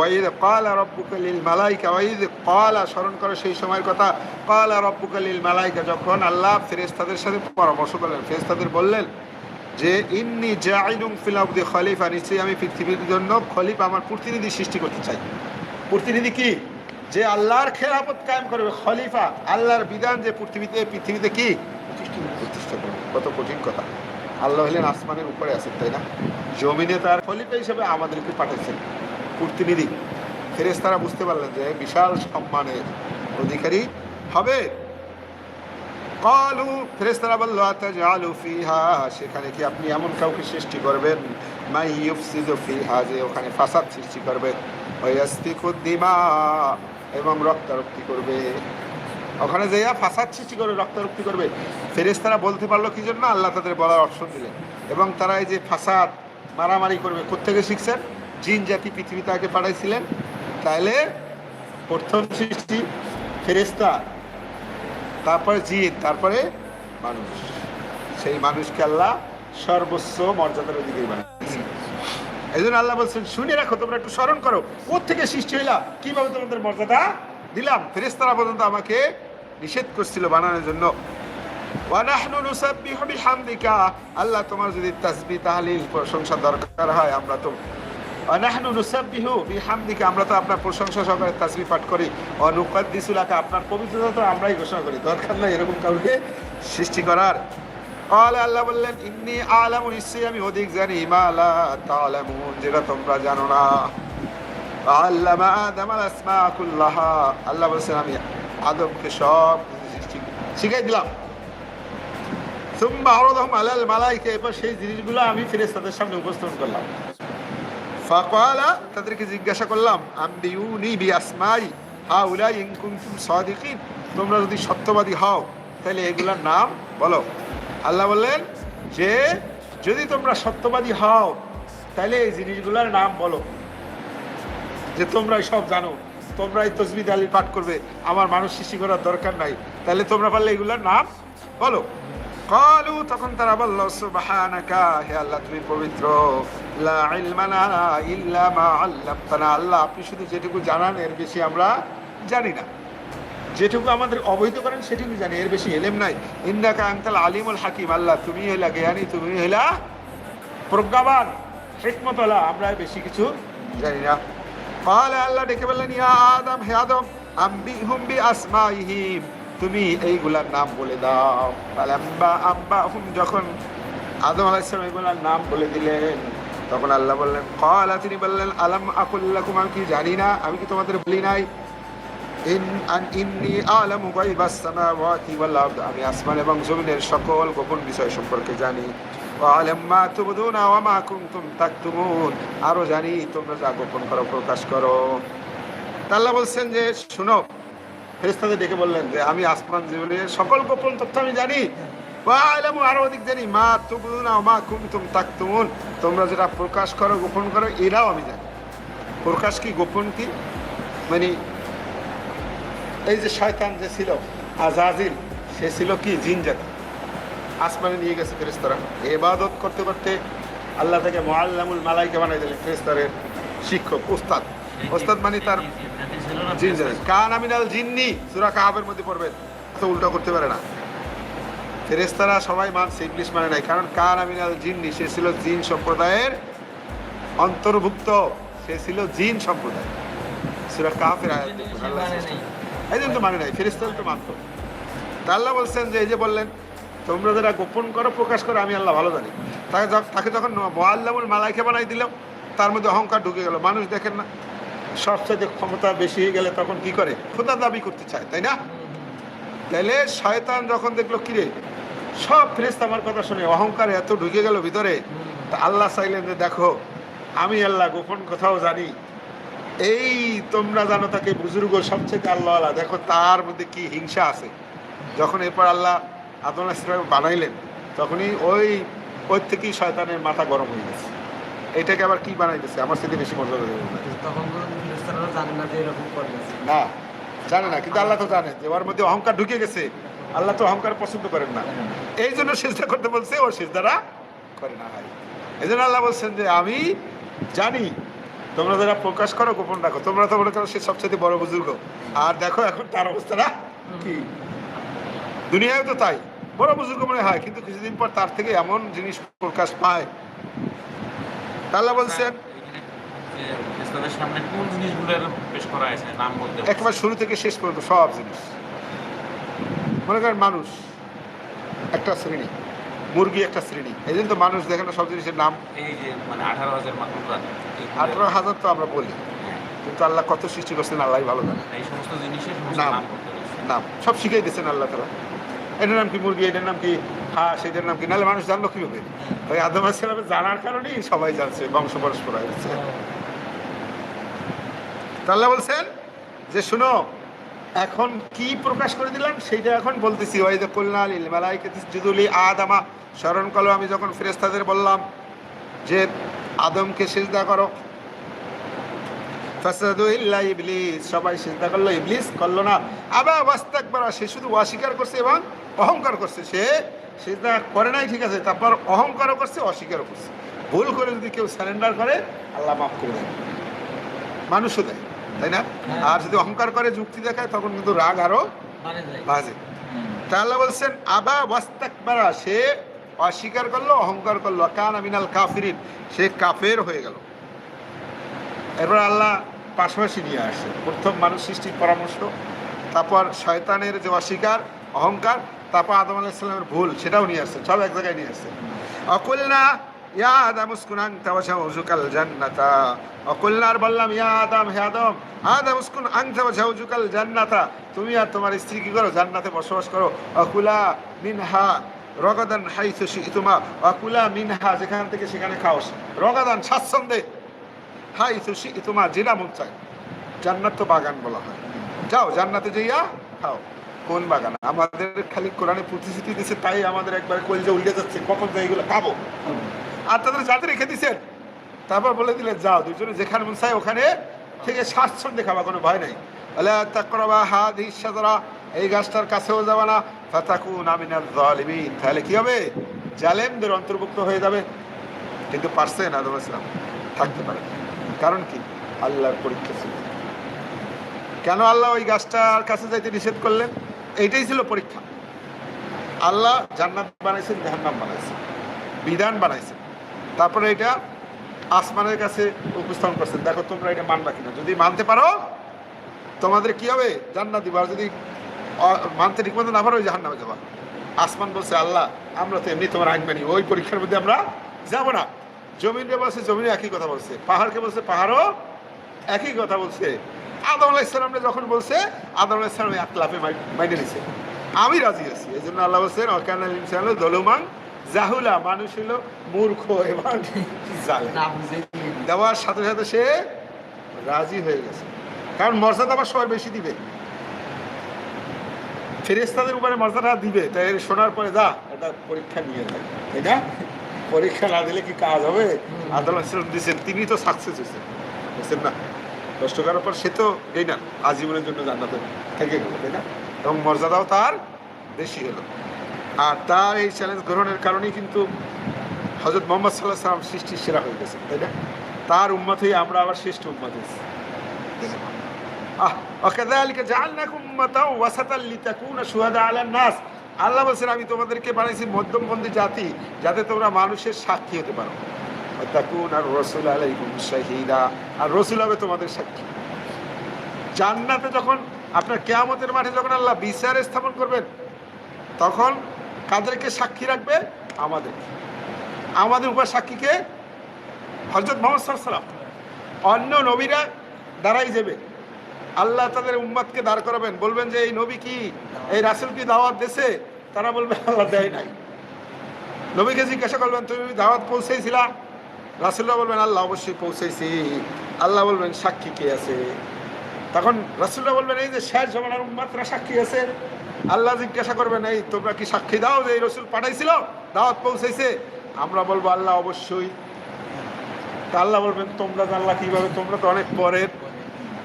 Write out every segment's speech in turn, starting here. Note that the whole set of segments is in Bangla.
ওয়াইদ কালা রব্বুকা লিল মালাইকা, ওয়াইদ কালা স্মরণ করো সেই সময়ের কথা। কালা রব্বুকা লিল মালাইকা, যখন আল্লাহ ফেরেশতাদের সাথে পরামর্শ করলেন, ফেরেশতাদের বললেন যে, ইন্নি জাইলুম ফিল আরদি খলিফা নিশ্চয়ই আমি পৃথিবীর জন্য খলিফা, আমার প্রতিনিধি সৃষ্টি করতে চাই। প্রতিনিধি কি? যে আল্লাহর খেলাফত কায়েম করবে, খলিফা। আল্লাহর বিধান যে পৃথিবীতে পৃথিবীতে কি? প্রতিষ্ঠা করবে। কত কঠিন কথা। আল্লাহ হলেন আসমানের উপরে আছেন, তাই না? জমিনে তার খলিফা হিসেবে আমাদেরকে পাঠাচ্ছেন প্রতিনিধি ফেরেশতারা বুঝতে পারলেন যে বিশাল সম্মানের অধিকারী হবে। কালু, ফেরেশতারা বলল আতাজালু ফিহা সেখানে কি আপনি এমন কাউকে সৃষ্টি করবেন? মাই ইউফসিদু ফিহা যে ওখানে ফাসাদ সৃষ্টি করবে। ওয়াসফিকু দিমা এবং রক্তারক্তি করবে। ওখানে যাইয়া ফাসাদ সৃষ্টি করে, রক্তারক্তি করবে। ফেরেশতারা বলতে পারল কি জন্য? আল্লাহ তাদের বলার অপশন দিলেন। এবং তারা এই যে ফাসাদ, মারামারি করবে কোথেকে শিখছেন? জিন জাতি পৃথিবীতে আগে পাঠাইছিলেন, তাহলে প্রথম সৃষ্টি ফেরেশতা, তারপরে জিন, তারপরে মানুষ। সেই মানুষকে আল্লাহ সর্বোচ্চ মর্যাদার অধিকারী বানিয়েছেন। এই জন্য আল্লাহ বলছেন, শুনে রাখো, তোমরা একটু স্মরণ করো থেকে সৃষ্টি হইলা? কীভাবে তোমাদের মর্যাদা দিলাম? ফেরেস্তারা পর্যন্ত আমাকে নিষেধ করছিল বানানোর জন্য। আল্লাহ, তোমার যদি তাসবিহ, তাহলিল, প্রশংসা দরকার হয়, আমরা তো বিহামদিকে, আমরা তো আপনার প্রশংসা সহকারে তাসবি পাঠ করি। অনুকাদ দিসুলাকে আপনার পবিত্রতা তো আমরাই ঘোষণা করি। দরকার নাই এরকম কাউকে সৃষ্টি করার। আল্লাহ বললেন, ইন্নি আলাম, নিশ্চয়ই আমি অধিক জানি। মা মালা তালামুন, যেটা তোমরা জানো না। আল্লামা আদম আল আসমা কুল্লাহা, আল্লাহ বলছেন, আমি আদমকে সব সৃষ্টি শিখাই দিলাম। তুম্বা আরদম আলাল মালাইকে এবার সেই জিনিসগুলো আমি ফেরেস্তাদের সামনে উপস্থাপন করলাম। ফাকালা, তাদেরকে জিজ্ঞাসা করলাম আম্বিউনি বি আসমাই হাউলাই ইন কুনতুম সাদিকিন? তোমরা যদি সত্যবাদী হও, তাহলে এগুলোর নাম বলো। আল্লাহ বললেন, যে যদি তোমরা সত্যবাদী হও, তাহলে এই জিনিসগুলোর নাম বলো। যে তোমরাই সব জানো, তোমরাই তসবিদ আলী পাঠ করবে, আমার মানুষ সৃষ্টি করার দরকার নাই। তাহলে তোমরা পারলে এগুলোর নাম বলো। কালু তখন তারা বলল সুবহানাকা হে আল্লাহ তুমি পবিত্র লা ইলমানা ইল্লা মা আল্লামতানা আল্লাহ আপনি শুধু যেটুকু জানান এর বেশি আমরা জানি না যেটুকু আমাদের অবহিত করেন সেটুকু জানি এর বেশি এলেম নাই ইন্দাকা আংতাল আলিমুল হাকিম আল্লাহ তুমি হইলা জ্ঞানী তুমি হইলা প্রজ্ঞাবান হিকমতলা আমরা বেশি কিছু জানি না قال আল্লাহ ডেকে বললেন ইয়া আদম হে আদম আম্বিহুম বি আসমাইহিম তুমি এইগুলার নাম বলে দাও। ফালাম্বা আব্বাহুম, যখন আদম আলাইহিস সালাম এগুলার নাম বলে দিলেন, তখন আল্লাহ বললেন, ক্বালা তিনি বললেন, আলাম আকুল্লাকুম আমি কি জানি না, আমি কি তোমাদের বলি নাই? আমি আসমান এবং জমিনের সকল গোপন বিষয় সম্পর্কে জানি। আরও জানি, তোমরা যা গোপন করো প্রকাশ করো। তা আল্লাহ বলছেন যে, শুনো ফেরেশতাদের ডেকে বললেন, যে আমি আসমান জীবনের সকল গোপন তথ্য আমি জানি। ওয়া আলামু, আরও অধিক জানি। মা তুবদুনা ওয়া মা কুনতুম তাকতুমুন। তোমরা যেটা প্রকাশ করো, গোপন করো, এরাও আমি জানি। প্রকাশ কি, গোপন কি? মানে এই যে শয়তান যে ছিল, আজাজিল, সে ছিল কি? জিন জাতি। আসমানে নিয়ে গেছে ফেরেস্তারা এবাদত করতে করতে আল্লাহ থেকে মোয়াল্লামুল মালাইকে বানাই দিলেন ফেরেস্তারের শিক্ষক, উস্তাদ। ওস্তাদ মানে তার জিন জাতি কান আমিনাল জিন্নি সুরা কাহাবের মধ্যে পড়বেন তো উল্টো করতে পারে না। ফেরেস্তারা সবাই মানছে ইংলিশ মানে নাই। কারণ কান আমিনাল জিন্নি সে ছিল জিন সম্প্রদায়ের অন্তর্ভুক্ত। সে ছিল জিন সম্প্রদায়। সুরা কাহাফের আয়াত দেখুন, এই জন্য তো মানে নাই ফেরিস্তাল তো মানত। তা আল্লাহ বলছেন যে এই যে বললেন তোমরা যারা গোপন করো প্রকাশ করো আমি আল্লাহ ভালো জানি। তাকে তাকে যখন মোয়াল্লামুল মালাইকে বানাই দিলাম তার মধ্যে অহংকার ঢুকে গেল। মানুষ দেখেন না সবচেয়ে ক্ষমতা বেশি হয়ে গেলে তখন কি করে? খোদা দাবি করতে চায়, তাই না? তাইলে শয়তান যখন দেখল, কিরে, সব ফেরেস্তা আমার কথা শুনে অহংকার এত ঢুকে গেল ভিতরে, তা আল্লাহ চাইলেন যে, দেখো, আমি আল্লাহ গোপন কথাও জানি। এই তোমরা জানো তাকে বুজুর্গ সবচেয়ে আল্লাহ আল্লাহ দেখো, তার মধ্যে কি হিংসা আছে। যখন এরপর আল্লাহ আদম বানাইলেন, তখনই ওই ওই থেকেই শয়তানের মাথা গরম হয়ে গেছে। এটাকে আবার কি বানাইতেছে? আমার সাথে বেশি মর্যাদা দেবে। না। জানে না, কিন্তু আল্লাহ তো জানে যে ওর মধ্যে অহংকার ঢুকে গেছে। আল্লাহ তো অহংকার পছন্দ করেন না। এই জন্য সিজদা করতে বলছে, ও সিজদারা করে না ভাই। এই জন্য আল্লাহ বলছেন যে, আমি জানি, তোমরা যারা প্রকাশ করো, গোপন রাখো। তোমরা তো মনে করো সে সবচেয়ে বড় বুজুর্গ। আর দেখো এখন তার অবস্থাটা কি? দুনিয়ায় তো তাই। বড় বুজুর্গ মনে হয়, কিন্তু কিছুদিন পর তার থেকে এমন জিনিস প্রকাশ পায় আল্লাহ বলছেন একবার শুরু থেকে শেষ পর্যন্ত সব জিনিস। মনে করেন মানুষ একটা শ্রেণি মুরগি একটা শ্রেণি। এই জন্য তো মানুষ দেখেন না সব জিনিসের নাম। এই যে মানে আঠারো হাজার মাকলুকাত আঠারো হাজার তো আমরা বলি। কিন্তু আল্লাহ কত সৃষ্টি করছেন আল্লাহ ভালো জানে। এই সমস্ত জিনিসের নাম। নাম সব শিখাই দিয়েছেন আল্লাহ তারা এটার নাম কি মুরগি, এটার নাম কি হাঁস, এটার নাম কি, নাহলে মানুষ জানলো কীভাবে? তাই আদম আসসালামের জানার কারণেই সবাই জানছে, বংশ পরস্পর তা আল্লাহ বলছেন যে, শুনো, এখন কি প্রকাশ করে দিলাম সেইটা এখন বলতেছি। ওয়াইদা কুলনা লিল মালাইকাতি ইসজুদুলি আদামা, স্মরণ করো, আমি যখন ফেরেশতাদের বললাম যে, আদমকে সিজদা করো ইল্লা ইবলিস, সবাই সিজদা করল, ইবলিস করল না। আবার ওয়াস্তাকবারা, সে শুধু অস্বীকার করছে এবং অহংকার করছে। সে সিজদা করে নাই ঠিক আছে তারপর অহংকারও করছে অস্বীকারও করছে। ভুল করে যদি কেউ সারেন্ডার করে আল্লাহ মাফ করে দেয়। মানুষও দেয় তাই না? আর যদি অহংকার করে যুক্তি দেখায় তখন কিন্তু রাগ আরও মানে বাজে। তা আল্লাহ বলছেন আবা ওয়াস্তাকবারা সে অস্বীকার করল অহংকার করল। কান আমিনাল কাফিরিন সে কাফের হয়ে গেল। এরপর আল্লাহ পাশাপাশি নিয়ে আসে। প্রথম মানুষ সৃষ্টির পরামর্শ তারপর শয়তানের যে অস্বীকার অহংকার তারপর আদম আলাইসাল্লামের ভুল, সেটাও নিয়ে আসছে, সব এক জায়গায় নিয়ে আসছে। অকুলনা, ইয়া আদাম উসকুন ওয়া জাওজুকাল জান্নাতা। অকুলনার বললাম, ইয়া আদম, হে আদম আদম উসকুন আনতা ওয়া জাওজুকাল জান্নাতা। তুমি আর তোমার স্ত্রী কি করো? জান্নাতে বসবাস করো। অকুলা মিনহা রগাদান হাইসু শিতুমা। অকুলা মিনহা, যেখান থেকে সেখানে খাওস রগাদান, স্বাচ্ছন্দ্যে। হাই সুশি তোমার জেলা মন চায়। জান্নাত তো বাগান বলা হয়। যাও, জান্নাতে যাইয়া খাও। কোন বাগান? আমাদের খালি কোরআনে প্রতিশ্রুতি দিচ্ছে তাই আমাদের একবার কলজে উল্টে যাচ্ছে। কখন যাই এগুলো খাব? আর তাদের যাতে রেখে দিছেন। তারপর বলে দিলেন, যাও দুজনে যেখানে মন চায় ওখানে থেকে স্বাচ্ছন্দ্যে খাবা, কোনো ভয় নাই। আল্লাহ তাকরবা হাত ইসাদরা এই গাছটার কাছেও যাবা না। ফাতাকু নামিনার জালিমিন তাহলে কি হবে? জালেমদের অন্তর্ভুক্ত হয়ে যাবে। কিন্তু পারছেন আদম ইসলাম থাকতে পারে। কারণ কি? আল্লাহর পরীক্ষা ছিল। কেন আল্লাহ ওই গাছটার কাছে যাইতে নিষেধ করলেন? এইটাই ছিল পরীক্ষা। আল্লাহ জান্নাত বানাইছেন, জাহান্নাম বানাইছেন, বিধান বানাইছেন। তারপরে এটা আসমানের কাছে উপস্থাপন করছেন। দেখো তোমরা এটা মানবা কিনা। যদি মানতে পারো, তোমাদের কি হবে? জান্নাত দিবা। যদি মানতে ঠিক মতো না পারো জাহান্নামে যাবা। আসমান বলছে, আল্লাহ, আমরা তো এমনি তোমার আইন মানি। ওই পরীক্ষার মধ্যে আমরা যাব না। জমিনে বলছে, জমিনে একই কথা বলছে। পাহাড়কে বলছে, পাহাড়ও একই কথা বলছে। আদম আলাহ ইসলামরা যখন বলছে আদম আলাহ ইসলাম এক লাফে মাইনে নিছে। আমি রাজি আছি এই জন্য আল্লাহ বলছেন অকান আল ইনসান দলুমাং জাহুলা মানুষ হলো মূর্খ এবং দেওয়ার সাথে সাথে সে রাজি হয়ে গেছে। কারণ মর্যাদা আবার সবার বেশি দিবে। ফেরেস্তাদের উপরে মর্যাদা দিবে তাই শোনার পরে যা এটা পরীক্ষা নিয়ে যায় তাই না? পরীক্ষা না দিলে কি কাজ হবে? আদালত দিচ্ছেন তিনি তো সাকসেস হয়েছেন। বুঝছেন না। নষ্ট করার পর সে তো এই না, আজীবনের জন্য জান্নাতে থেকে গেল, তাই না? এবং মর্যাদাও তার বেশি হলো। আর তার এই চ্যালেঞ্জ গ্রহণের কারণেই কিন্তু হজরত মোহাম্মদ সাল্লাহ সালাম সৃষ্টির সেরা হয়ে গেছে তাই না? তার উম্মত হয়ে আমরা আবার শ্রেষ্ঠ উম্মত হয়েছি আল্লাহ বলছেন, আমি তোমাদেরকে বানিয়েছি মধ্যমবন্দী জাতি, যাতে তোমরা মানুষের সাক্ষী হতে পারো। তাকুন আর রসুল আলাইকুম শাহিদা। আর রসুল হবে তোমাদের সাক্ষী। জান্নাতে যখন আপনার কেয়ামতের মাঠে যখন আল্লাহ বিচার স্থাপন করবেন, তখন কাদেরকে সাক্ষী রাখবে? আমাদের। আমাদের উপর সাক্ষীকে হজরত মোহাম্মদ সাল্লাম অন্য নবীরা দাঁড়াই যাবে। আল্লাহ তাদের উম্মাদকে দাঁড় করাবেন। বলবেন যে, এই নবী কি? এই রাসুল কি দাওয়াত দেশে তারা বলবে, আল্লাহ দেয় নাই। নবীকে জিজ্ঞাসা করবেন, তুমি দাওয়াত পৌঁছেছিলা রাসুল্লাহ বলবেন, আল্লাহ অবশ্যই পৌঁছেছি আল্লাহ বলবেন, সাক্ষী কে আছে? তখন রাসুল্লাহ বলবেন, এই যে শেষ জমানার উম্মাতরা সাক্ষী আছে। আল্লাহ জিজ্ঞাসা করবেন, এই, তোমরা কি সাক্ষী দাও যে এই রসুল পাঠাইছিল? দাওয়াত পৌঁছেছে আমরা বলব, আল্লাহ অবশ্যই। তা আল্লাহ বলবেন, তোমরা জানলা কীভাবে? তোমরা তো অনেক পরের।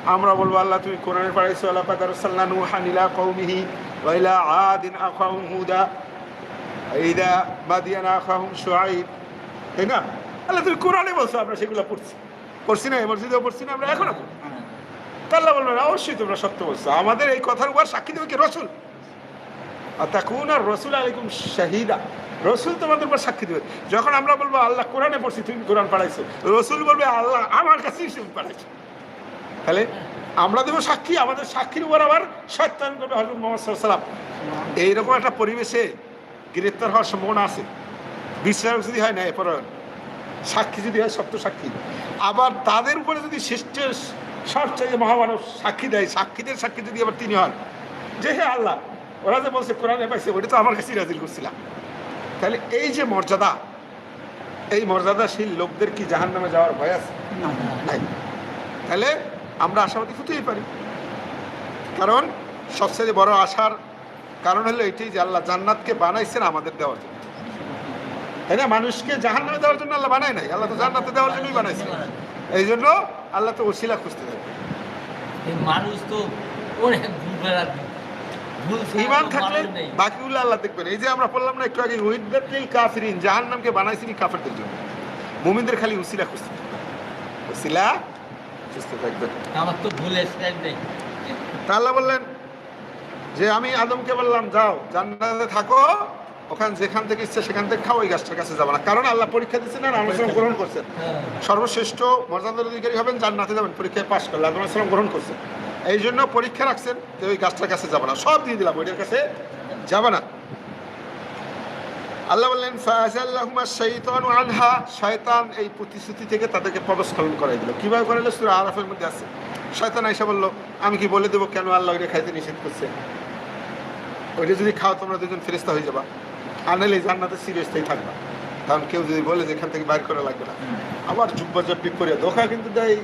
আমরা বলব, আল্লাহ, তুমি কোরআনে পাঠাইছো, আল্লাহ পাক আরসালনা নূহান ইলা কওমিহি ওয়া আদিন আখাহুম হুদা। ইদা মাদিয়ান আখাহুম শুআইব। তাই না? আল্লাহ, তুমি কোরআনে বলছো, আমরা সেগুলো পড়ছি। পড়ছি না মসজিদেও পড়ছি না, আমরা এখনও পড়ি তা আল্লাহ বলবেন অবশ্যই তোমরা সত্য বলছো। আমাদের এই কথার উপর সাক্ষী দেবে কি? রসুল। আর তখন আর রসুল আলাইকুম শাহিদা। রসুল তোমাদের উপর সাক্ষী দেবে। যখন আমরা বলব, আল্লাহ কোরআনে পড়ছি, তুমি কোরআন পাঠাইছো। রসুল বলবে, আল্লাহ আমার কাছেই তুমি পাঠাইছো। তাহলে আমরা দেবো সাক্ষী, আমাদের সাক্ষীর উপর আবার সত্যায়ন করবে হজরত মোহাম্মদ সাল্লাম এইরকম একটা পরিবেশে গ্রেপ্তার হওয়ার সম্ভাবনা আছে। বিশ্বাস যদি হয় না এরপর সাক্ষী যদি হয় সত্য সাক্ষী। আবার তাদের উপরে যদি শ্রেষ্ঠের সবচেয়ে যে মহামানব সাক্ষী দেয় সাক্ষীদের সাক্ষী যদি আবার তিনি হন যে হে আল্লাহ ওরা যে বলছে কোরআনে পাইছে ওটা তো আমার কাছেই রাজিল করছিলাম। তাহলে এই যে মর্যাদা এই মর্যাদাশীল লোকদের কি জাহান নামে যাওয়ার ভয় আছে? নাই। তাহলে আমরা আশাবাদী হতেই পারি। কারণ সবচেয়ে বড় আশার কারণ হলো এটাই যে আল্লাহ জান্নাতকে বানাইছেন আমাদের দেওয়ার জন্য। তাই না মানুষকে জাহান নামে দেওয়ার জন্য আল্লাহ বানায় নাই। আল্লাহ তো জান্নাতে দেওয়ার জন্যই বানাইছে। এই জন্য আল্লাহ তো ওসিলা খুঁজতে এই মানুষ তো অনেক ইমান থাকলে বাকিগুলো আল্লাহ দেখবেন। এই যে আমরা বললাম না একটু আগে উইদাতিল কাফিরিন জাহান নামকে বানাইছিনি কাফেরদের জন্য। মুমিনদের খালি উসিলা খুঁজতে থাকবে। উসিলা খুঁজতে থাকবেন আমার তো ভুলের তা আল্লাহ বললেন যে আমি আদমকে বললাম যাও জান্নাতে থাকো ওখান যেখান থেকে ইচ্ছে সেখান থেকে খাও গাছটার কাছে যাব না। কারণ আল্লাহ পরীক্ষা দিচ্ছেন আলোচনা গ্রহণ করছেন। সর্বশ্রেষ্ঠ মর্যাদার অধিকারী হবেন যাবেন, পরীক্ষায় পাশ করলে। আদম আসলাম গ্রহণ করছেন। এই জন্য পরীক্ষা রাখছেন যে ওই গাছটার কাছে যাব না। সব দিয়ে দিলাম, ওইটার কাছে যাবে না। আল্লাহ বললেন আনহা। শয়তান এই প্রতিশ্রুতি থেকে তাদেরকে পদস্খলন করাই দিল। কীভাবে করাইলো মধ্যে আছে। শয়তান বলল, আমি কি বলে দেবো কেন আল্লাহ ওইটা খাইতে নিষেধ করছে? ওইটা যদি খাও তোমরা দুজন ফেরেস্তা হয়ে যাবা। আর এই জান্নাতে সিরিয়াসটাই থাকবা। কারণ কেউ যদি বলে যে এখান থেকে বাইর করা লাগবে না। আবার জুব্বা জব্বি করে ধোকা কিন্তু দেয়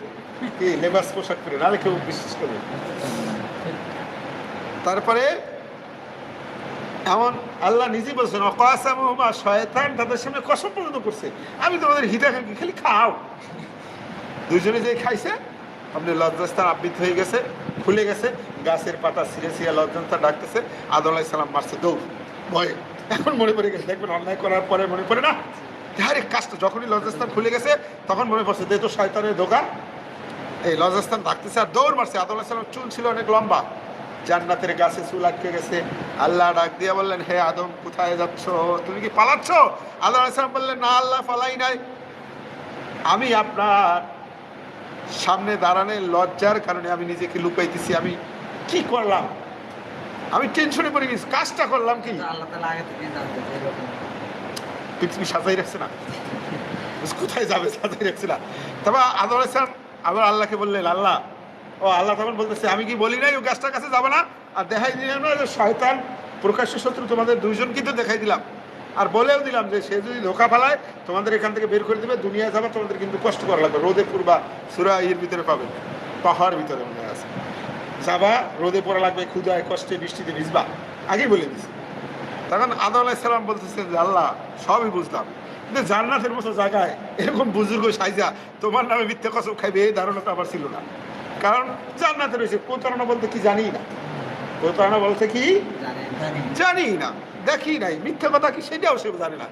কি, লেবাস পোশাক পরে, নাহলে কেউ বিশ্বাস করবে তারপরে এমন আল্লাহ নিজেই বলছেন অকাসামা শয়তান তাদের সামনে কসম পর্যন্ত করছে। আমি তোমাদের হিতাকাঙ্ক্ষী খালি খাও? দুজনে যে খাইছে আপনি লজ্জাস্থান আবৃত হয়ে গেছে খুলে গেছে, গাছের পাতা ছিঁড়ে ছিঁড়ে লজ্জাস্থান ডাকতেছে, আদম সালাম মারছে, দৌড়, ভয়ে। এখন মনে পড়ে গেছে, দেখবেন অন্যায় করার পরে মনে পড়ে না। আরে কাজটা যখনই লজ্জাস্থান খুলে গেছে, তখন মনে পড়ছে, যেহেতু শয়তানের দোকান এই লজ্জাস্থান ডাকতেছে আর দৌড় মারছে। আদম সালাম চুল ছিল অনেক লম্বা। জান্নাতের গাছে চুল আটকে গেছে। আল্লাহ ডাক দিয়ে বললেন, হে আদম, কোথায় যাচ্ছ? তুমি কি পালাচ্ছ? আল্লাহ সালাম বললেন, না, আল্লাহ, পালাই নাই। আমি আপনার সামনে দাঁড়ানোর লজ্জার কারণে আমি নিজেকে লুকাইতেছি। আমি কি করলাম? আমি টেনশনে পড়ে গেছি কাজটা করলাম কি? পৃথিবী সাজাই রাখছে না। কোথায় যাবে সাজাই রাখছে না? তবে আদর ইসলাম আবার আল্লাহকে বললেন আল্লাহ ও আল্লাহ তখন বলতেছে আমি কি বলি নাই ও গাছটার কাছে যাবে না? আর দেখাই দিলাম না যে শয়তান প্রকাশ্য শত্রু তোমাদের দুইজন কিন্তু দেখাই দিলাম। আর বলেও দিলাম যে সে যদি ধোকা ফেলায় তোমাদের এখান থেকে বের করে দেবে দুনিয়ায় যাবে তোমাদের কিন্তু কষ্ট করা লাগবে। রোদে পূর্বা সুরা ইয়ের ভিতরে পাবে। পাহাড় ভিতরে মনে আছে। যাবা, রোদে পড়া লাগবে ক্ষুদায় কষ্টে, বৃষ্টিতে ভিজবা। আগেই বলে দিছি। তখন আদম আলাইসালাম বলতেছেন যে, আল্লাহ, সবই বুঝলাম। কিন্তু জান্নাতের মতো জায়গায় এরকম বুজুর্গ সাইজা, তোমার নামে মিথ্যে কসম খাইবে, এই ধারণাটা আমার ছিল না। কারণ জান্নাতে রয়েছে, প্রতারণা বলতে কি জানি না। প্রতারণা বলতে কি জানি না, দেখি নাই। মিথ্যা কথা কি সেটাও সে জানে না।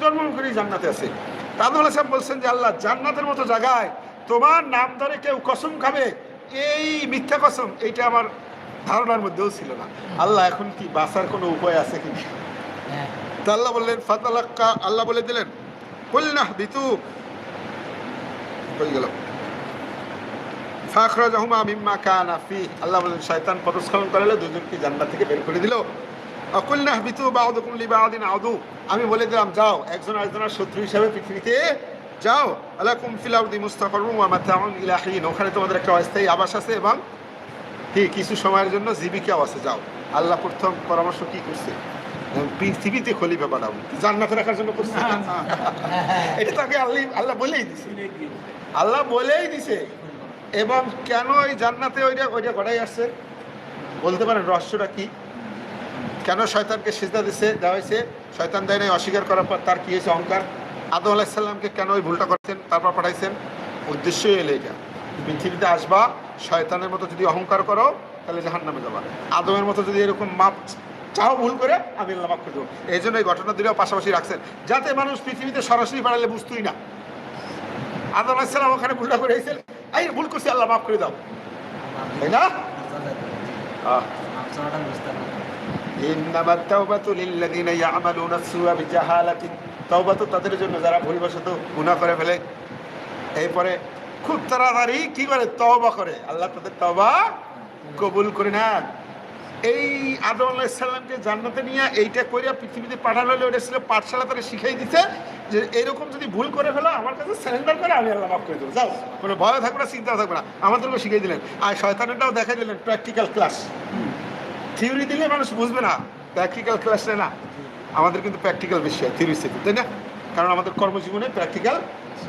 জন্ম করেই জান্নাতে আছে। তাদুল আলাইসালাম বলছেন যে, আল্লাহ, জান্নাতের মতো জায়গায় তোমার নাম ধরে কেউ কসম খাবে এই মিথ্যা কসম এইটা আমার ধারণার মধ্যেও ছিল না। আল্লাহ এখন কি বাঁচার কোনো উপায় আছে কি? হ্যাঁ। তা আল্লাহ বললেন ফাতালাক্কা আল্লাহ বলে দিলেন বল না বিতু হয়ে গেল। ফাখরাজাহুমা মিম্মা কানা ফি আল্লাহ বলেন শয়তান পদস্খলন করালে দুজনকে জান্নাত থেকে বের করে দিল? অকুল না বিতু বাউদুকুম লি বাউদিন আদু। আমি বলে দিলাম যাও একজন আরেকজনের শত্রু হিসাবে পৃথিবীতে যাও আলাকুম ফিল আরদি মুস্তাকরুম ওয়া মাতাউন ইলা হিন। ওখানে তোমাদের একটা অস্থায়ী আবাস আছে এবং কি কিছু সময়ের জন্য জীবিকাও আছে যাও। আল্লাহ প্রথম পরামর্শ কি করছে? পৃথিবীতে খলিফা পাঠাবো জান্নাতে রাখার জন্য করছে। এটা তাকে আল্লাহ আল্লাহ বলেই দিছে। আল্লাহ বলেই দিছে। এবং কেন ওই জান্নাতে ওইটা ওইটা ঘটাই আসছে? বলতে পারেন রহস্যটা কি? কেন শয়তানকে সিজদা দিছে দেওয়া হয়েছে শয়তান দেয় নাই অস্বীকার করার পর তার কি হয়েছে? অহংকার? আদম আলাহিসাল্লামকে কেন ওই ভুলটা করছেন তারপর পাঠাইছেন? উদ্দেশ্যই এলে এটা পৃথিবীতে আসবা শয়তানের মতো যদি অহংকার করো তাহলে জাহান নামে যাবা। আদমের মতো যদি এরকম মাপ চাও ভুল করে আমি আল্লাহ মাফ করে দেবো। এই জন্য এই ঘটনা দুটো পাশাপাশি রাখছেন যাতে মানুষ পৃথিবীতে সরাসরি পাঠালে বুঝতোই না। আদম আসসালাম ওখানে ভুলটা করে এসেছেন এই ভুল করছি আল্লাহ মাফ করে দাও। তাই না? ইন্নামাত তাওবাতু লিল্লাযিনা ইয়ামালুনা সুআ বিজাহালাতিন। তওবা তো তাদের জন্য, যারা ভুলবশত গুনাহ করে ফেলে। এরপরে খুব তাড়াতাড়ি কি করে? তওবা করে। আল্লাহ তাদের তওবা কবুল করে না এই আদম আলাইসাল্লামকে জান্নাতে নিয়ে এইটা করিয়া পৃথিবীতে পাঠানো হলে ওটা ছিল পাঠশালা তারা শিখাই দিতে যে এরকম যদি ভুল করে ফেলো, আমার কাছে স্যালেন্ডার করে আমি আল্লাহ মাফ করে দেবো। যাও, কোনো ভয় থাকবে না, চিন্তা থাকবে না। আমাদেরকেও শিখিয়ে দিলেন। আর শয়তানেরটাও দেখাই দিলেন প্র্যাকটিক্যাল ক্লাস থিওরি দিলে মানুষ বুঝবে না প্র্যাকটিক্যাল ক্লাস না। আমাদের কিন্তু প্র্যাকটিক্যাল বেশি হয় থিওরি থেকে তাই না? কারণ আমাদের কর্মজীবনে প্র্যাকটিক্যাল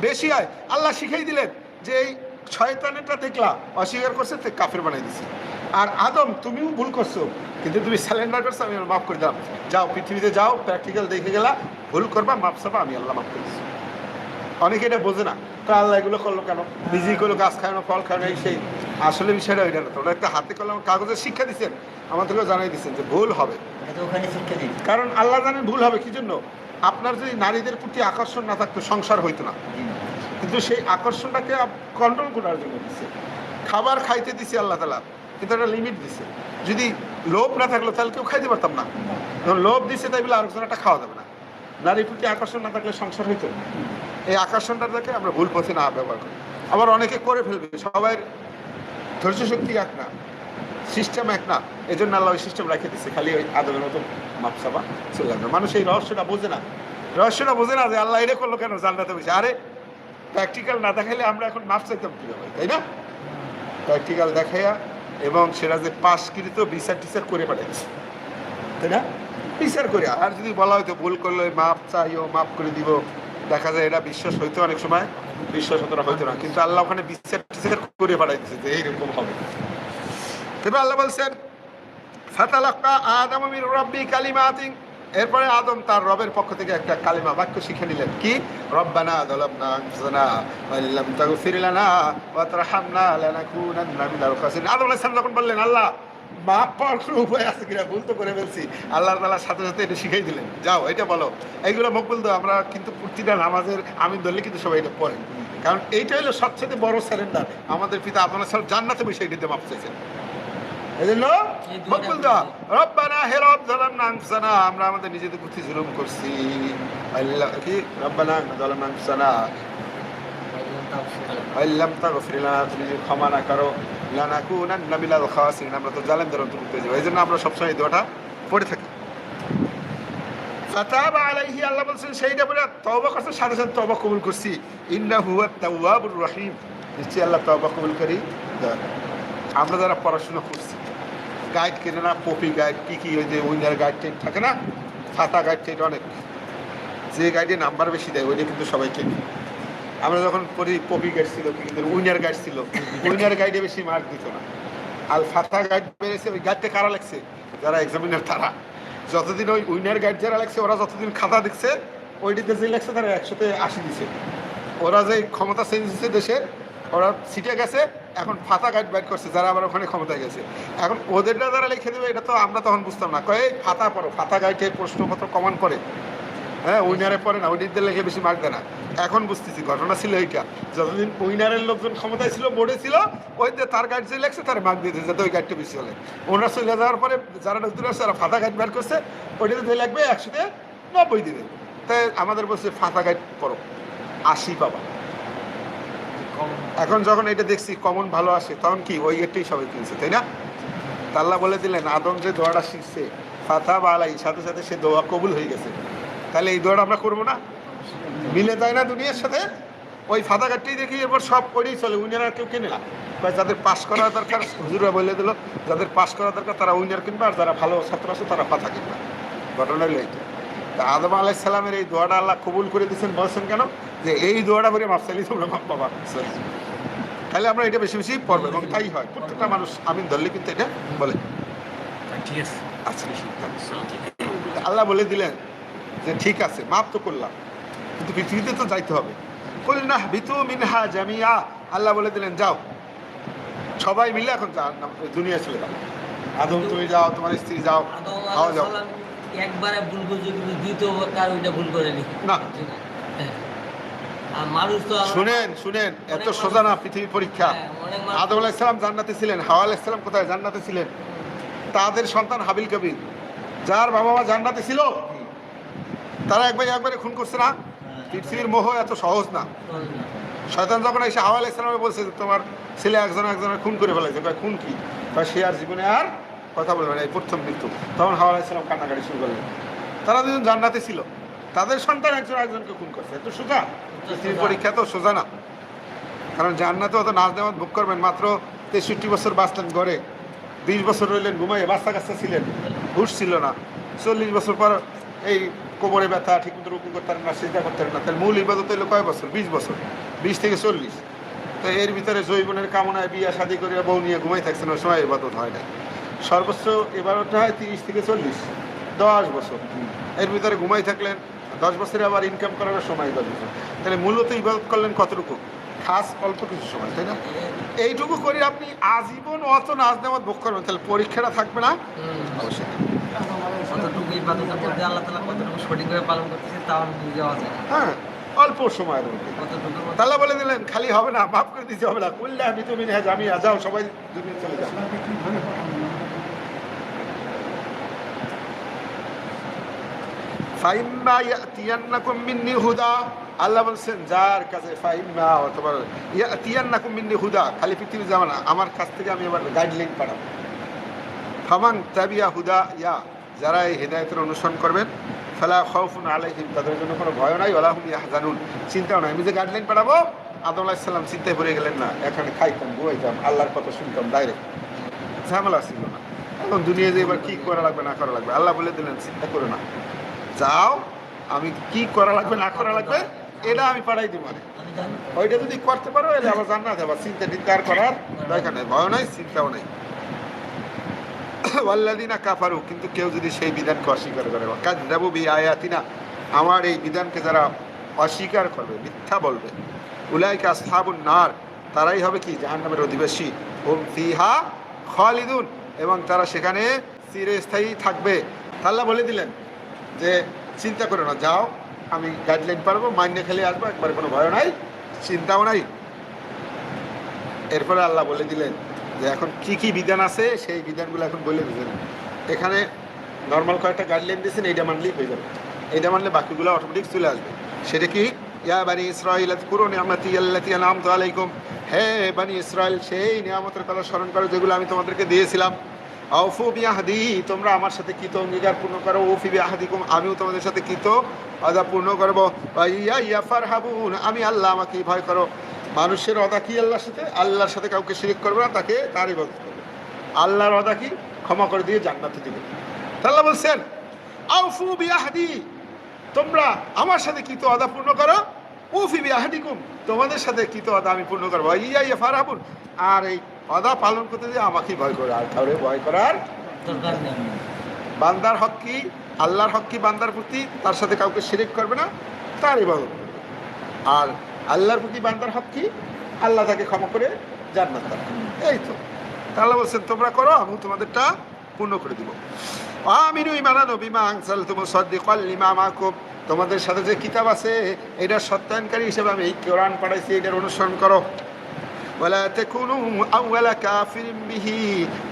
বেশি হয়। আল্লাহ শিখাই দিলেন যে এই শয়তানেরটা দেখলা, অস্বীকার করছে কাফের বানাই দিছি। আর আদম, তুমিও ভুল করছ, কিন্তু তুমি স্যালেন্ডার করছ, আমি মাফ করে দিলাম। যাও, পৃথিবীতে যাও প্র্যাকটিক্যাল দেখে গেলা, ভুল করবা মাপ সাবা আমি আল্লাহ মাফ করে দিচ্ছি অনেকে এটা বোঝে না, তো আল্লাহ এগুলো করল কেন? নিজেই করল গাছ খাওয়ানো ফল খাওয়ানো এই সেই। আসলে বিষয়টা ওইটা না, তো ওরা একটা হাতে কলম কাগজে শিক্ষা দিচ্ছেন, আমাদেরকেও জানাই দিচ্ছেন যে ভুল হবে। কারণ আল্লাহ জানেন ভুল হবে কি জন্য? আপনার যদি নারীদের প্রতি আকর্ষণ না থাকতো সংসার হইতো না। কিন্তু সেই আকর্ষণটাকে কন্ট্রোল করার জন্য দিচ্ছে খাবার খাইতে দিছে আল্লাহ তালা কিন্তু একটা লিমিট দিছে। যদি লোভ না থাকল তাহলে কেউ খাইতে পারতাম না। যখন লোভ দিছে তাই বলে আরেকজনটা খাওয়া যাবে না। নারীর প্রতি আকর্ষণ না থাকলে সংসার হইতো না। এই আকর্ষণটা থেকে আমরা ভুল পথে না ব্যবহার করি। আবার অনেকে করে ফেলবে সবাই ধৈর্য শক্তি এক না। সিস্টেম এক না এই জন্য আল্লাহ ওই সিস্টেম রেখে দিচ্ছে খালি ওই আদমের মতো মাপসাবা চলে যাবে মানুষ এই রহস্যটা বোঝে না। রহস্যটা বোঝে না যে আল্লাহ এটা করল কেন জানলাতে বসে। আরে প্র্যাকটিক্যাল না দেখাইলে আমরা এখন মাপ চাইতাম কীভাবে, তাই না? প্র্যাকটিক্যাল দেখাইয়া এবং সেটা যে পাশকৃত বিচার টিচার করে পাঠাইছে, তাই না? বিচার করে আর যদি বলা হয়তো ভুল করলে মাপ চাইও, মাপ করে দিব, দেখা যায় এটা বিশ্বাস হইতো অনেক সময়, বিশ্বাস হতো না হইতো না। কিন্তু আল্লাহ ওখানে বিচার টিচার করে পাঠাইতেছে যে এইরকম হবে। এবার আল্লাহ বলছেন, ফাতালাক্কা আদম মির রব্বি কালিমাতিন। এরপরে আদম তার রবের পক্ষ থেকে একটা কালিমা বাক্য শিখে নিলেন। কি? রব্বানা যালামনা আনফুসানা ওয়া ইল্লাম তাগফির লানা ওয়া তারহামনা লানাকুনান্না মিনাল খাসিরিন। আদম আলাইহিস সালাম যখন বললেন, আল্লাহ মাপ পাওয়ার কোনো উপায় আছে কিনা? ভুল তো করে ফেলছি। আল্লাহ তাআলার সাথে সাথে এটা শিখাই দিলেন। যাও, এটা বলো। এইগুলো মকবুল তো, আমরা কিন্তু প্রতিটা নামাজের আমি ধরলে কিন্তু সবাই এটা পড়েন কারণ এইটা হলো সবচেয়ে বড় স্যারেন্ডার আমাদের পিতা আপনার সাল জান্নাতে বসে এটিতে মাপ চাইছেন। মকবুল দা রব্বানা হে রব আমরা আমাদের নিজেদের প্রতি জুলুম করছি। আল্লাহ কি? রব্বানা জালামনা আনফুসানা। আল্লাম তাগফির লানা তুমি যদি ক্ষমা না করো। লানাকুনান্না মিনাল খাসিরিন আমরা তো জালেমদের অন্তর্ভুক্ত হয়ে যাব। এই জন্য আমরা সবসময় এই দোয়াটা পড়ে থাকি। ফাতাবা আলাইহি আল্লাহ বলছেন সেইটা বলে তওবা করছে সাথে সাথে তওবা কবুল করছি। তাওয়াবুর রহিম। নিশ্চয়ই আল্লাহ তওবা কবুল করি আমরা যারা পড়াশোনা করছি গাইড কেনে না, পপি গাইড কি কি ওই যে উইনার গাইড টাইড থাকে না ফাতা গাইড টাইড অনেক। যে গাইডে নাম্বার বেশি দেয়, ওইটা কিন্তু সবাই কেনে আমরা যখন পড়ি, পপি গাইড ছিল কিন্তু উইনার গাইড ছিল। উইনার গাইডে বেশি মার্ক দিত না। আর ফাতা গাইড বেড়েছে, ওই গাইডটা কারা লাগছে যারা এক্সামিনার তারা। যতদিন ওই উইনার গাইড যারা লাগছে ওরা যতদিন খাতা দেখছে, ওইটিতে যে লাগছে তারা একশোতে আশি দিছে। ওরা যে ক্ষমতা চেঞ্জ দিচ্ছে দেশের ওরা সিটে গেছে এখন ফাতা গাইড বাইট করছে, যারা আবার ওখানে ক্ষমতায় গেছে। এখন ওদেরটা যারা লিখে দেবে, এটা তো আমরা তখন বুঝতাম না। কয়ে ফাতা পড়ো। ফাতা গাইডে প্রশ্নপত্র কমান করে। হ্যাঁ উইনারে পড়ে না উইনারদের লেখে বেশি মার্ক দেয় না। এখন বুঝতেছি, ঘটনা ছিল এইটা। যতদিন উইনারের লোকজন ক্ষমতায় ছিল বোর্ডে ছিল, ওই যে তার গাইড যে লেখছে, তার মার্ক দিয়ে দিয়েছে, যাতে ওই গাইডটা বেশি হলে। ওনার চলে যাওয়ার পরে যারা নতুন আসছে তারা ফাতা গাইড বের করছে, ওইটাতে যে লাগবে একশোতে নব্বই দিবে। তাই আমাদের বলছে ফাতা গাইড পড়ো। আশি পাবা এখন যখন এটা দেখছি কমন ভালো আসে, তখন কি? ওই গেটটাই সবাই কিনছে, তাই না? তা আল্লাহ বলে দিলেন, আদম যে দোয়াটা শিখছে, ফাতা বা আলাই, সাথে সাথে সে দোয়া কবুল হয়ে গেছে। তাহলে এই দোয়াটা আমরা করব না? মিলে যায় না দুনিয়ার সাথে? ওই ফাতা কাটটি দেখি এরপর সব করেই চলে, উইনার কেউ কেনে না। যাদের পাস করা দরকার হুজুরা বলে দিল, যাদের পাস করা দরকার, তারা উইনার কিনবে, আর যারা ভালো ছাত্র আছে, তারা ফাতা কিনবে। ঘটনা হলো এইটা। তা আদম আলাহ সালামের এই দোয়াটা আল্লাহ কবুল করে দিয়েছেন বলছেন কেন? যে এই দোয়াটা করে মাফসালি তোমরা মাপ পাবা। তাহলে আমরা এটা বেশি বেশি পড়ব এবং তাই হয় প্রত্যেকটা মানুষ আমি ধরলে কিন্তু এটা বলে। ঠিক আছে। আচ্ছা আল্লাহ বলে দিলেন যে ঠিক আছে মাফ তো করলাম কিন্তু পৃথিবীতে তো যাইতে হবে। কল না বিতু মিনহা জামিয়া। আল্লাহ বলে দিলেন যাও। সবাই মিলে এখন যা দুনিয়া চলে যাও। আদম তুমি যাও তোমার স্ত্রী যাও খাওয়া যাও। একবারে ভুল করছে কিন্তু দ্বিতীয়বার ওইটা ভুল করেনি। না। হ্যাঁ। আর মানুষ তো শুনেন শুনেন এত সোজা না পৃথিবীর পরীক্ষা। হ্যাঁ, অনেক মানুষ- আদম আলাইসালাম জান্নাতে ছিলেন হাওয়া আলাইসালাম কোথায়? জান্নাতে ছিলেন। তাদের সন্তান হাবিল কবির। যার বাবা মা জান্নাতে ছিল তারা একবার একবারে খুন করছে না? পৃথিবীর মোহ এত সহজ না। শয়তান যখন এসে হাওয়া আলাইসালামে বলছে তোমার ছেলে একজন একজনের খুন করে ফেলাইছে। কয় খুন কি? সে আর জীবনে আর কথা বলবে না, এই প্রথম মৃত্যু। তখন হাওয়া আলাইসালাম কান্নাকাটি শুরু করলেন। তারা দুজন জান্নাতে ছিল। তাদের সন্তান একজন একজনকে খুন করছে। এত সোজা। পৃথিবীর পরীক্ষা তো সোজা না। কারণ জান্নাতে অত নাচ দেওয়াত ভোগ করবেন মাত্র তেষট্টি বছর বাঁচলেন ঘরে। বিশ বছর রইলেন ঘুমাইয়ে, বাচ্চা কাচ্চা ছিলেন। ঘুষ ছিল না। চল্লিশ বছর পর এই কোমরে ব্যথা ঠিক মতো রুকু করতেন না চিন্তা করতেন না। তাহলে মূল ইবাদত হলো কয় বছর? বিশ বছর। বিশ থেকে চল্লিশ। তো এর ভিতরে জৈবনের কামনায় বিয়া শাদি করে বউ নিয়ে ঘুমাই থাকছেন, ওই সময় ইবাদত হয় না সর্বোচ্চ এবারটা হয় তিরিশ থেকে চল্লিশ দশ বছর। এর ভিতরে ঘুমাই থাকলেন দশ বছরে আবার ইনকাম করার সময় দশ বছর। তাহলে মূলত ইবাদত করলেন কতটুকু? খাস অল্প কিছু সময় তাই না? এইটুকু করে আপনি আজীবন অত নাচ নেওয়াত ভোগ করবেন তাহলে পরীক্ষাটা থাকবে না? অবশ্যই। হ্যাঁ অল্প সময়ের মধ্যে। তাহলে বলে দিলেন খালি হবে না মাফ করে দিতে হবে না। কুল্লা আমি তুমি হ্যাঁ আমি যাও সবাই দুনিয়া চলে যাও। ফাইম্মা ইয়াতিয়ান্নাকুম মিন্নি হুদা। আল্লাহ বলছেন, যার কাছে ফাইম্মা অথবা ইয়াতিয়ান্নাকুম মিন্নি হুদা, খালি পৃথিবী যাবে আমার কাছ থেকে আমি এবার গাইডলাইন পাঠাবো। ফামান তাবিয়া হুদা, ইয়া, যারা এই হেদায়তের অনুসরণ করবেন, ফেলা খৌফুন আলাইহিম, তাদের জন্য কোনো ভয় নাই ওলাহুম ইয়াহজানুন। চিন্তাও নাই, আমি যে গাইডলাইন পাঠাবো, আদম আলাইসাল্লাম চিন্তায় পড়ে গেলেন না, এখানে খাইতাম, ঘুমাইতাম, আল্লাহর কথা শুনতাম ডাইরেক্ট ঝামেলা ছিল না। এখন দুনিয়া যে এবার কি করা লাগবে, না করা লাগবে, আল্লাহ বলে দিলেন, চিন্তা করো না। যাও, আমি কি করা লাগবে, না করা লাগবে, এটা আমি পাঠাই দিব ওইটা যদি করতে পারো, এলে আবার জান্নাত আবার চিন্তা টিন্তা করার দরকার নেই, ভয় নাই, চিন্তাও নেই। ওয়াল্লাদিনা কাফারু, কিন্তু কেউ যদি সেই বিধানকে অস্বীকার করে কাজ দেবো বি আয়াতিনা আমার এই বিধানকে যারা অস্বীকার করবে, মিথ্যা বলবে, উলাইকা আসহাবুন নার, তারাই হবে কি? জাহান্নামের অধিবাসী। হুম ফিহা খালিদুন, এবং তারা সেখানে চিরস্থায়ী থাকবে। আল্লাহ বলে দিলেন যে চিন্তা করো না, যাও, আমি গাইডলাইন পারব, মাইনে খেলে আসব, একবারে কোনো ভয় নাই, চিন্তাও নাই। এরপরে আল্লাহ বলে দিলেন যে এখন কি কি বিধান আছে, সেই বিধানগুলো এখন বলে দিলেন। এখানে নর্মাল কয়েকটা গাইডলাইন দিয়েছেন, এইটা মানলেই হয়ে যাবে। এইটা মানলে বাকিগুলো অটোমেটিক চলে আসবে। সেটা কি? ইয়া বানি ইসরাইল কুরু নিয়ামতি আনআমতু আলাইকুম। হে বানি ইসরাইল সেই নিয়ামতের কথা স্মরণ করো যেগুলো আমি তোমাদেরকে দিয়েছিলাম। আউফু বিয়াহদি তোমরা আমার সাথে কৃত অঙ্গীকার পূর্ণ করো। ওফি বিয়াহদিকুম আমিও তোমাদের সাথে কৃত অদা পূর্ণ করব। ইয়া ইয়া ফারহাবুন, আমি আল্লাহ আমাকে ভয় করো। মানুষের অদা কি আল্লাহর সাথে? আল্লাহর সাথে কাউকে শিরিক করবে না, তাকে তার ইবাদত করবে। আল্লাহর অদা কি? ক্ষমা করে দিয়ে জান্নাতে দিবে। আল্লাহ বলছেন, আউফু বিয়াহদি তোমরা আমার সাথে কৃত অদা পূর্ণ করো। উফি বিয়াহদিকুম তোমাদের সাথে কৃত অদা আমি পূর্ণ করব। ইয়া ইয়া ফারহাবুন, আর এই অদা পালন করতে দিয়ে আমাকেই ভয় করে আর কাউরে ভয় করার বান্দার হক কি আল্লাহর হক কি বান্দার প্রতি তার সাথে কাউকে শিরিক করবে না তার ইবাদত করবে আর আল্লাহর প্রতি বান্দার হক কি আল্লাহ তাকে ক্ষমা করে জান্নাত এই তো। তা আল্লাহ বলছেন তোমরা করো আমি তোমাদেরটা পূর্ণ করে দিব। আমিনু ইমানানো বিমা আনসাল তুম সদ্দিকাল লিমা মাকুম। তোমাদের সাথে যে কিতাব আছে এটার সত্যায়নকারী হিসেবে আমি এই কোরআন পাঠাইছি এটার অনুসরণ করো।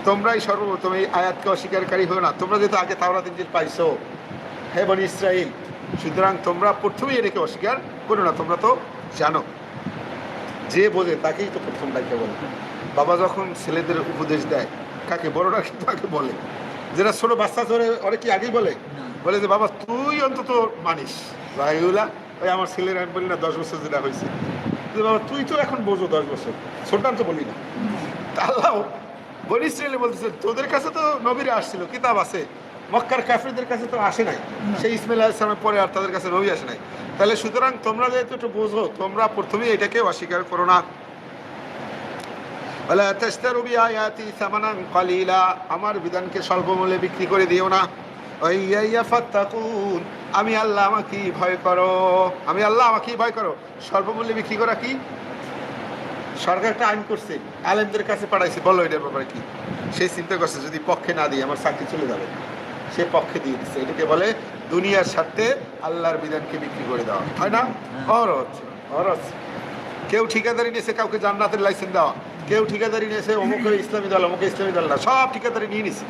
তোমরাই সর্বপ্রথম এই আয়াতকে অস্বীকারী হও না। তোমরা যেহেতু আগে তাওরাত, ইনজিল পাইছো, হে বনি ইসরাইল সুতরাং তোমরা প্রথমেই এটাকে অস্বীকার করো না, তোমরা তো জানো। যে বোঝে, তাকেই তো প্রথম ডাইকে বলে। বাবা যখন ছেলেদের উপদেশ দেয়, কাকে বড়রা কিন্তু আগে বলে। যেটা ছোট বাচ্চা ধরে অনেকে আগেই বলে। বলে যে, বাবা, তুই অন্তত মানিস। ভাইগুলা ওই আমার ছেলের, আমি বলি না, দশ বছর যেটা হয়েছে। তুই তো এখন বোঝো দশ বছর। ছোটান তো বলি না। আল্লাহ বনি ইসরায়েলে বলতেছে, তোদের কাছে তো নবীরা আসছিল, কিতাব আছে। মক্কার কাফিরদের কাছে তো আসে নাই। সেই ইসমাইল আলাইসলামের পরে আর তাদের কাছে নবী আসে নাই। তাহলে সুতরাং তোমরা যেহেতু একটু বোঝো, তোমরা প্রথমেই এটাকে অস্বীকার করো না। আমার বিধানকে স্বল্প মূল্যে বিক্রি করে দিও না। ফাত্তাকুন আমি আল্লাহ আমাকে ভয় করো আমি আল্লাহ আমাকে ভয় করো। সর্বমূল্যে বিক্রি করা কি? সরকার একটা আইন করছে আলেমদের কাছে পাঠাইছে বলো এটার ব্যাপারে কি? সে চিন্তা করছে যদি পক্ষে না দিই আমার চাকরি চলে যাবে। সে পক্ষে দিয়ে দিচ্ছে এটাকে বলে দুনিয়ার স্বার্থে আল্লাহর বিধানকে বিক্রি করে দেওয়া। হয় না? ওর হচ্ছে ফরজ কেউ ঠিকাদারি নিয়েছে কাউকে জান্নাতের লাইসেন্স দেওয়া। কেউ ঠিকাদারি নিয়েছে অমুকে ইসলামী দল অমুকে ইসলামী দল না সব ঠিকাদারি নিয়ে নিছে।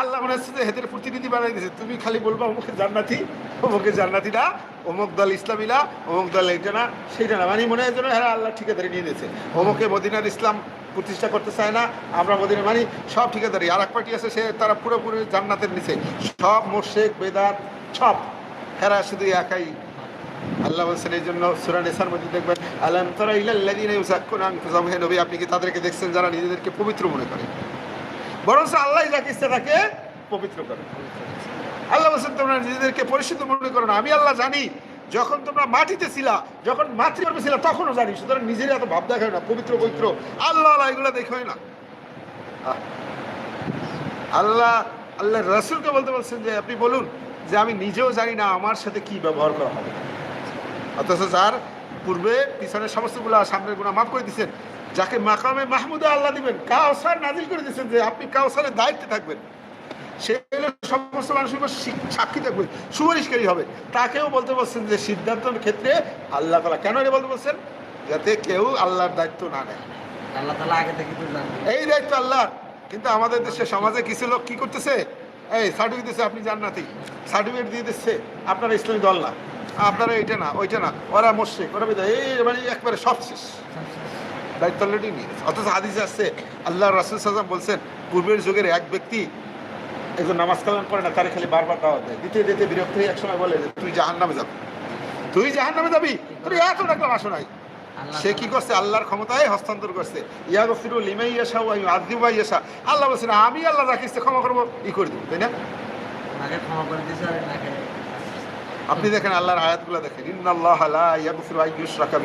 আল্লাহ মনে হচ্ছে যে হেদের প্রতিনিধি বানাই দিয়েছে। তুমি খালি বলবা অমুকে জান্নাতি অমুকে জান্নাতি না, অমুক দল ইসলামী না, অমুক দল এইটা না, সেইটা না। মানে মনে হয় যেন হ্যাঁ আল্লাহ ঠিকাদারি নিয়ে নিয়েছে। অমুকে মদিনার ইসলাম প্রতিষ্ঠা করতে চায় না, আমরা মদিনা মানি, সব ঠিকাদারি। আর এক পার্টি আছে, সে তারা পুরোপুরি জান্নাতের নিচে। সব মোর্শেক বেদাত, সব। হেরা শুধু একাই। আল্লাহ বলছেন, এই জন্য সুরান নেসার মধ্যে দেখবেন, আলাম তারা হে নবী, আপনি কি তাদেরকে দেখছেন যারা নিজেদেরকে পবিত্র মনে করে? বরং আল্লাহ যাকে ইচ্ছে তাকে পবিত্র করে। আল্লাহ বলছেন, তোমরা নিজেদেরকে পরিশুদ্ধ মনে করো না। আমি আল্লাহ জানি, যখন তোমরা মাটিতে ছিলা, যখন মাতৃগর্ভে ছিলা, তখনও জানি। সুতরাং নিজের এত ভাব দেখায় না, পবিত্র পবিত্র। আল্লাহ আল্লাহ এগুলো দেখোই না। আল্লাহ আল্লাহ রসুলকে বলতে বলছেন যে, আপনি বলুন যে আমি নিজেও জানি না আমার সাথে কি ব্যবহার করা হবে। অথচ যার পূর্বে পিছনের সমস্তগুলা সামনের গুণা মাফ করে দিচ্ছেন যাকে মাকামে মাহমুদে আল্লাহ দিবেন কাউসার নাজিল করে দিচ্ছেন যে আপনি কাউসারের দায়িত্বে থাকবেন। সে সমস্ত মানুষের সাক্ষী থাকবে সুপারিশকারী হবে। তাকেও বলতে বলছেন যে সিদ্ধান্তের ক্ষেত্রে আল্লাহ তালা কেন এটা বলতে বলছেন? যাতে কেউ আল্লাহর দায়িত্ব না নেয়। আল্লাহ তালা আগে থেকে এই দায়িত্ব আল্লাহর কিন্তু আমাদের দেশে সমাজে কিছু লোক কি করতেছে? এই সার্টিফিকেট দিচ্ছে আপনি জান্নাতি। সার্টিফিকেট দিয়ে দিচ্ছে আপনারা ইসলামী দল না। আপনারা এইটা না ওইটা না। ওরা মস্যিক ওরা বিদায় এই মানে একবারে সব শেষ। দায়িত্ব অলরেডি নিয়েছে। অথচ হাদিসে আসছে আল্লাহ রাসুল সাল্লাম বলছেন পূর্বের যুগের এক ব্যক্তি একজন নামাজ কালাম করে না তারে খালি বারবার দাওয়াত দেয়। দিতে দিতে বিরক্ত হয়ে একসময় বলে যে তুই জাহান নামে যাবি। তুই জাহান নামে যাবি? তুই এত ডাকলাম আসো নাই। সে কি করছে? আল্লাহর ক্ষমতায় হস্তান্তর করছে। ইয়া গফিরু লিমাই ইয়াশা ওয়া ইউআযযিবু ইয়াশা। আল্লাহ বলছেন আমি আল্লাহ যাকে ক্ষমা করব ই করে দেবো। তাই না? আগে ক্ষমা করে দিয়েছে আর এনাকে আপনি দেখেন আল্লাহর আয়াতগুলো দেখেন, ইন্নাল্লাহ লা ইয়াগফিরু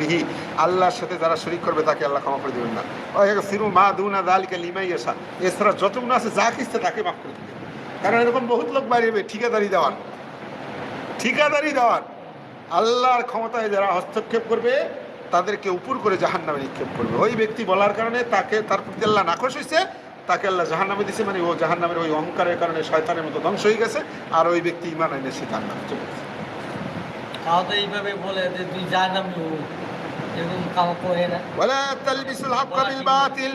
বিহি আল্লাহর সাথে যারা শরীক করবে তাকে আল্লাহ ক্ষমা করে দিবেন না। ওয়া ইয়াগফিরু মা দুনা যালিকা লিমান ইয়াশা এছাড়া যত গুনাহ আছে, যা কিস্তে তাকে মাফ করে দিবেন। কারণ এরকম বহুত লোক বাইরে ঠিকাদারি দেওয়ার ঠিকাদারি দেওয়ার আল্লাহর ক্ষমতায় যারা হস্তক্ষেপ করবে, তাদেরকে উপর করে জাহান নামে নিক্ষেপ করবে। ওই ব্যক্তি বলার কারণে তাকে, তার প্রতি আল্লাহ নাকশ হয়েছে তাকে আল্লাহ জাহান নামে দিছে মানে ও জাহান নামের ওই অহংকারের কারণে শয়তানের মতো ধ্বংস হয়ে গেছে, আর ওই ব্যক্তি ইমান আইনে সে জাহান নামে চলে গেছে। তাও তো এইভাবে বলে যে তুই যা নামবি ও এরকম কাম করে না। ওয়ালা তালবিসুল হাক্কা বিল বাতিল।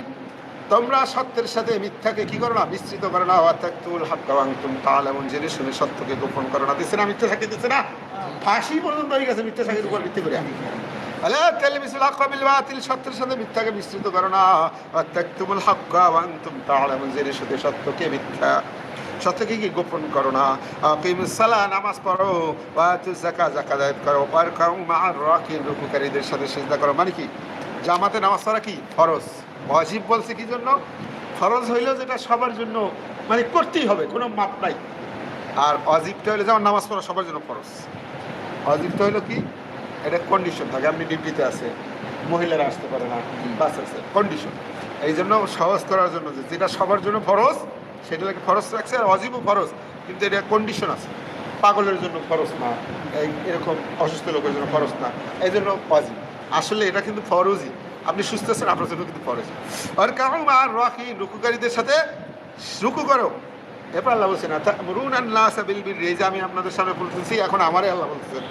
তোমরা সত্যের সাথে মিথ্যাকে কি করো না? মিশ্রিত করো না তাকতুল হাক্কা ওয়া আনতুম তাআলামুন। জেনে শুনে সত্যকে গোপন করো না। দিছে না মিথ্যা সাক্ষী দিচ্ছে না? ফাঁসি পর্যন্ত হয়ে গেছে মিথ্যা সাক্ষীর উপর ভিত্তি করে। ওয়ালা তালবিসুল হাক্কা বিল বাতিল। সত্যের সাথে মিথ্যাকে মিশ্রিত করো না। তাকতুমুল হাক্কা ওয়া আনতুম তাআলামুন। জেনে শুনে সত্যকে মিথ্যা সত্যকে কি গোপন করো না? সালাহ নামাজ পড়ো তুজ যাকাত যাকাত আদায় করো ওয়ার কাউ মা'আর রাকিন রুকুকারীদের সাথে সিজদা করো মানে কি? জামাতে নামাজ পড়া কি? ফরজ। ওয়াজিব বলছে কি জন্য? ফরজ হইল যেটা সবার জন্য মানে করতেই হবে কোনো মাপ নাই। আর অজিবটা হইলে যেমন নামাজ পড়া সবার জন্য ফরজ। অজিবটা হইল কি? এটা কন্ডিশন থাকে আপনি ডিউটিতে আছে মহিলারা আসতে পারে না বাস আছে কন্ডিশন এই জন্য সহজ করার জন্য যে যেটা সবার জন্য ফরজ সেটা লাগে ফরজ রাখছে, আর অজীবও ফরজ কিন্তু এটা কন্ডিশন আছে। পাগলের জন্য ফরজ না, এই এরকম অসুস্থ লোকের জন্য ফরজ না, এই জন্য অজীব। আসলে এটা কিন্তু ফরজই। আপনি সুস্থ আছেন, আপনার জন্য কিন্তু ফরজ আর কারণ আর রাখি রুকুকারীদের সাথে রুকু করো। এরপর আল্লাহ বলছেন তা'মুরুন আন-নাসা বিল এই যে আমি আপনাদের সামনে বলতেছি, এখন আমারই আল্লাহ বলতেছেন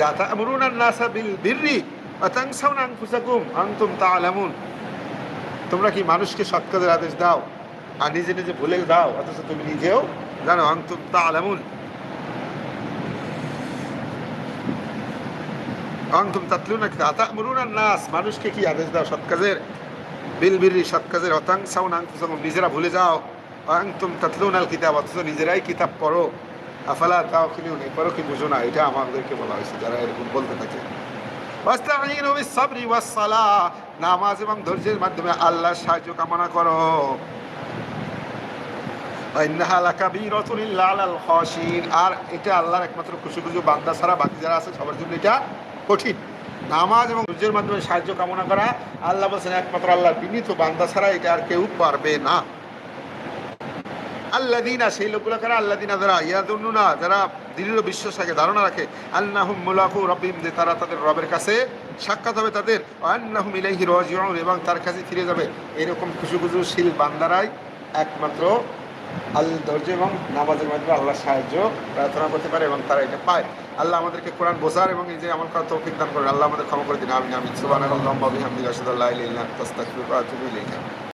লা তা'মুরুন আন-নাসা বিল বিররি ওয়া তানসাউনা আনফুসাকুম, আনতুম তা'লামুন তোমরা কি মানুষকে সৎ কাজের আদেশ দাও? আর নিজে নিজে ভুলে দাও, অথচ তুমি নিজেও জানো, আনতুম তা'লামুন। আনতুম তাতলুনা কিতাব তা'মুরুন আন-নাস মানুষকে কি আদেশ দাও সৎ কাজের? বিল বিররি, সৎ কাজের অতাংসাউনা আনফুসাকুম নিজেরা ভুলে যাও। আনতুম তাতলুনাল কিতাব, অথচ নিজেরাই কিতাব পড়ো। আফালা তাও নেই এরপরও কি বুঝো না, এটা আমাদেরকে বলা হয়েছে, যারা এরকম বলতে থাকে। নামাজ এবং ধৈর্যের মাধ্যমে আল্লাহর সাহায্য কামনা করো ওয়াইন্নাহা লাকাবীরাতুন ইল্লা আলাল খাশিন আর এটা আল্লাহর একমাত্র খুশি খুশি বান্দা ছাড়া বাকি যারা আছে, সবার জন্য এটা কঠিন। নামাজ এবং ধৈর্যের মাধ্যমে সাহায্য কামনা করা, আল্লাহ বলছেন, একমাত্র আল্লাহর বিনীত বান্দা ছাড়া এটা আর কেউ পারবে না। আল্লাদিনা সেই লোকগুলো কারা? আল্লাদিনা যারা ইয়াদুন্নুনা, যারা দৃঢ় বিশ্বাস রাখে, ধারণা রাখে আল্লাহুম মুলাকু রব্বিম যে তারা তাদের রবের কাছে সাক্ষাৎ হবে তাদের আল্লাহুম ইলাইহি রাজিউন, এবং তার কাছে ফিরে যাবে। এরকম খুশু খুশু শীল বান্দারাই একমাত্র আল ধৈর্য এবং নামাজের মাধ্যমে আল্লাহ সাহায্য প্রার্থনা করতে পারে এবং তারা এটা পায়। আল্লাহ আমাদেরকে কোরআন বোঝার এবং এই যে আমার কথা তৌফিক দান করেন। আল্লাহ আমাদের ক্ষমা করে দিন। আমি আমি সুবান ওয়া বিহামদিহি, আশহাদু আল্লা ইলাহা ইল্লা আনতা আস্তাগফিরুকা ওয়া আতুবু ইলাইক।